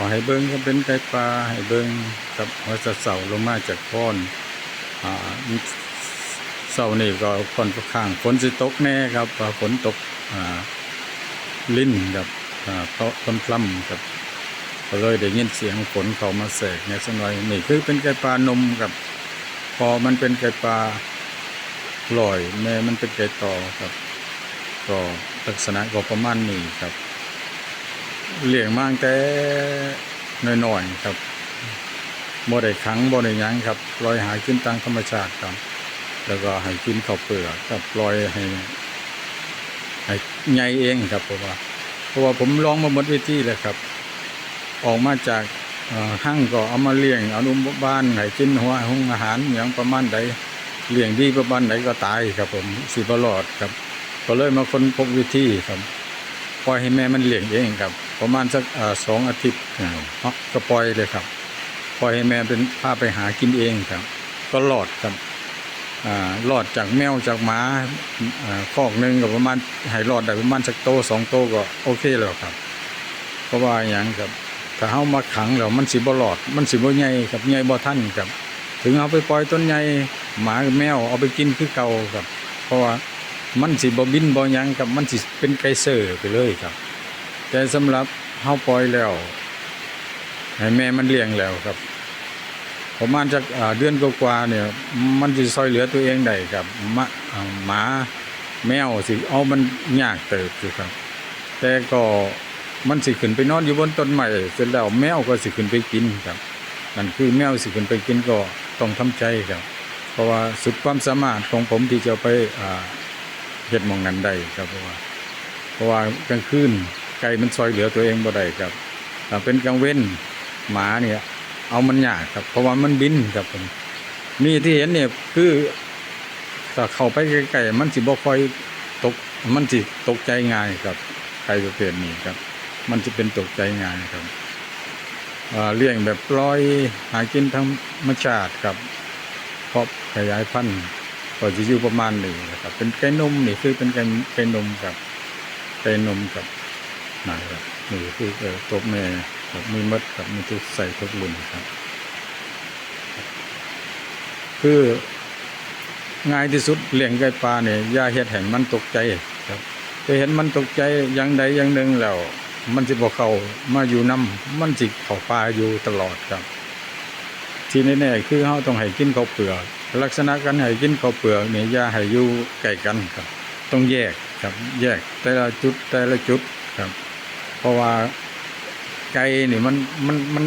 อให้เบิ้งก็เป็นไก่ปลาให้เบิ้งกับหัวเสาลงมาจากพ้อนอ่าเสานี่ก็ค่อนข้างฝนสิตกแน่ครับฝนตกอ่าลิ้นกับอ่าเพราะต้นพลัมครับก็เลยได้ยินเสียงฝนเข้ามาแสกในสักหน่อยนี่คือเป็นไก่ปลานมกับ พอมันเป็นไก่ปลาลอยแม่มันเป็นไก่ต่อครับ ก็ลักษณะก็ประมาณนี้ครับ เลี้ยงมาตั้งแต่น้อยๆครับบ่ได้ขังบ่ได้ยังครับปล่อยหากินตามธรรมชาติครับ แล้วก็ให้กินข้าวเปลือกครับปล่อยให้ให้ใหญ่เองครับเพราะว่า เพราะว่าผมลองมาหมดวิธีแล้วครับ ออกมาจากห้างก็เอามาเลี้ยงเอานุบ้านให้กินหัวห้องอาหารอย่างประมาณใดเลี้ยงดีประมาณไหนก็ตายครับ ผมสิบรอดครับ ก็เลยมาค้นพบวิธีครับ ปล่อยให้แม่มันเลี้ยงเองครับ ประมาณสักสองอาทิตย์เนาะก็ปล่อยเลยครับ ปล่อยให้แม่เป็นพาไปหากินเองครับ ก็รอดครับอ่ารอดจากแมวจากหมาอ่าคอกหนึ่งก็ประมาณให้รอดได้ประมาณสักโตสองโตก็โอเคแล้วครับ เพราะว่าอย่างครับถ้าเฮามาขังแล้วมันสิบ่รอด มันสิบ่ใหญ่ครับใหญ่บ่ทันครับ ถึงเอาไปปล่อยต้นใหญ่หมากับแมวเอาไปกินคือเก่าครับ เพราะว่ามันสิบ่บินบ่ยังครับมันสิเป็นไกเซอร์ไปเลยครับ แต่สำหรับเฮาปล่อยแล้วให้แม่มันเลี้ยงแล้วครับประมาณจากเดือนกว่าๆเนี่ย มันสิซอยเหลือตัวเองได้ครับมะหมาแมวสิเอามันยากเติบอยู่ครับ แต่ก็มันสิขึ้นไปนอนอยู่บนต้นไม้เสร็จแล้วแมวก็สิขึ้นไปกินครับนั่นคือแมวสิขึ้นไปกินก็ต้องทำใจครับ เพราะว่าสุดความสามารถของผมที่จะไปเฮ็ดมองนั้นได้ครับเพราะว่าเพราะว่ากลางคืน ไก่มันซอยเหลือตัวเองบ่ได้ครับถ้าเป็นกลางเว้นหมาเนี่ย เอามันยากครับ เพราะว่ามันบินครับผมนี่ที่เห็นเนี่ยคือถ้าเข้าไปใกล้ๆมันสิบ่ค่อยตกมันสิตกใจง่ายครับไก่ประเภทนี้ครับ มันจะเป็นตกใจง่ายครับเอ่อเลี้ยงแบบปล่อยหากินธรรมชาติครับเพราะขยายพันธุ์ก็จะอยู่ประมาณนี้นะครับ เป็นไก่นมนี่คือเป็นไก่ไก่นมครับไก่นมครับ นะครับนี่คือเออตัวแม่ครับมีมัดครับมีทุกใส่ทุกรุ่นครับ คือง่ายที่สุดเลี้ยงไก่ปลาเนี่ยยาเฮ็ดให้มันตกใจครับถ้าเห็นมันตกใจอย่างใดอย่างหนึ่งแล้ว มันสิบ่เขามาอยู่นํมันสิเข้าป่าอยู่ตลอดครับ ที่แน่ๆคือเฮาต้องให้กินเขาเปลือกลักษณะการให้กินเขาเปลือกเนี่ยยาให้อยู่ใกล้กันครับ ต้องแยกครับ แยกแต่ละจุดแต่ละจุดครับ เพราะว่าไก่นี่มันมันมัน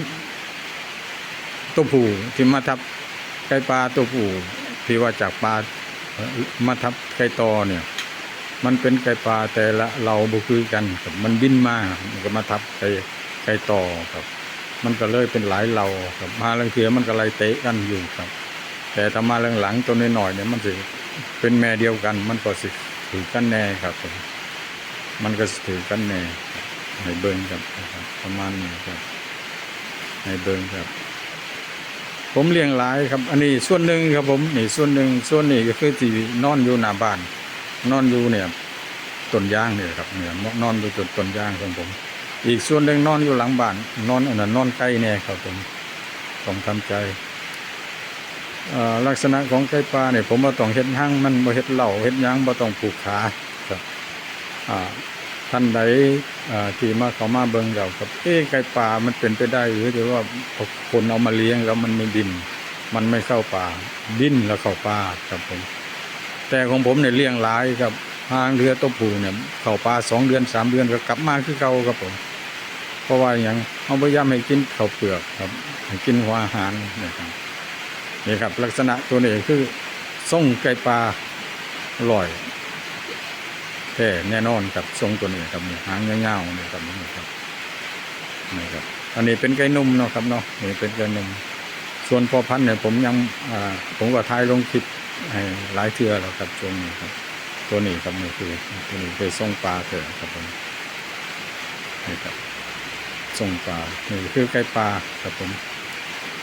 ตัวผู้ที่มาทับไก่ปลาตัวผู้ที่ว่าจากปลามาทับไก่ตอเนี่ย มันเป็นไก่ปลาแต่ละเราบุคือกันมันบินมามันก็มาทับไก่ไก่ต่อครับ มันก็เลยเป็นหลายเราครับมาลังเทียมันก็ไล่เตะกันอยู่ครับ แต่ถ้ามาเรื่องหลังตัวน้อยๆเนี่ยมันสิเป็นแม่เดียวกัน มันก็สิถือกันแน่ครับ มันก็สถือกันแน่ ให้เบิ่งครับนะครับ ประมาณนี้ครับให้เบิ่งครับ ผมเลี้ยงหลายครับ อันนี้ส่วนหนึ่งครับผมนี่ส่วนหนึ่งส่วนนี้ก็คือที่นอนอยู่หน้าบ้าน นอนอยู่เนี่ยต้นยางเนี่ยครับเนี่ยนอนอยู่ต้นต้นยางของผม อีกส่วนหนึ่งนอนอยู่หลังบ้าน นอนอันนั้นนอนใกล้แน่ครับผมต้องทำใจลักษณะของไก่ปลาเนี่ยผมว่าต้องเฮ็ดหั่งมันบ่เฮ็ดเหล่าเฮ็ดยังบ่ต้องผูกขาครับอ่า ท่านใดที่มาเขามาเบิงเราครับเอ๊ะไก่ปลามันเป็นไปได้หรือที่ว่าคนเอามาเลี้ยงแล้วมันไม่บิน มันไม่เข้าป่าบินแล้วเข้าป่าครับผม แต่ของผมเนี่ยเลี้ยงหลายครับหางเรือตัวผูเนี่ยเข้าป่าสองเดือนสามเดือนก็กลับมาคือเก่าครับผม เพราะว่าอย่างเอาพยายามให้กินข้าวเปลือกครับให้กินหัวอาหารนี่ครับนี่ครับ ลักษณะตัวนี้คือส่งไก่ปลาอร่อย แท้แน่นอนครับทรงตัวนี้ครับนี่หางยาๆนี่ครับนี่ครับนี่ครับ อันนี้เป็นไก่นุ่มเนาะครับเนาะนี่เป็นไก่นุ่ม ส่วนพอพันเนี่ยผมยังผมก็ทายลงคลิปหหลายเทือแล้วครับช่วงนี้ครับ ตัวนี้ครับนี่คือตัวนี้เคยส่งปลาเถอะครับผมนี่ครับส่งปลานี่คือไก่ปลาครับผม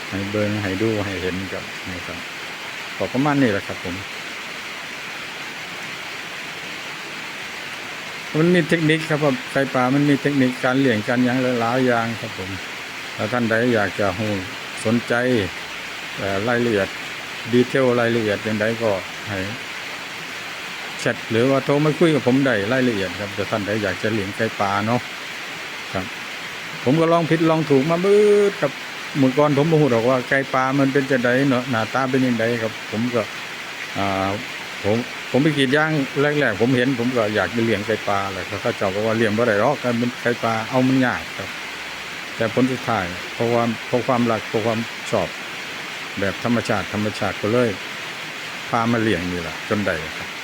ให้เบิ้งให้ดูให้เห็นกับนี่ครับก็ประมาณนี้แหละครับผม มันมีเทคนิคครับว่าไก่ปลามันมีเทคนิคการเลี้ยงการยังหลายอย่างครับผมถ้าท่านใดอยากจะหูสนใจรายละเอียดดีเทลรายละเอียดอย่างใดก็ให้แชทหรือว่าโทรมาคุยกับผมได้รายละเอียดครับถ้าท่านใดอยากจะเลี้ยงไก่ปลาเนาะครับ ผมก็ลองผิดลองถูกมาบืดครับเมื่อก่อนผมบ่ฮู้หรอกว่าไก่ปลามันเป็นจะไดเนาะหน้าตาเป็นยังไงครับ ผมก็อ่า ผมผมไปกรีดยางแรกๆผมเห็น ผมก็อยากไปเลี้ยงไก่ปลาแหละเขาเจ้าบอกว่าเลี้ยงบ่ได้หรอกการเป็นไก่ปลาเอามันยากครับ แต่ผลสุดท้ายเพราะว่าเพราะความรักเพราะความชอบ แบบธรรมชาติธรรมชาติก็เลยพามาเลี้ยงนี่แหละจนได้ครับ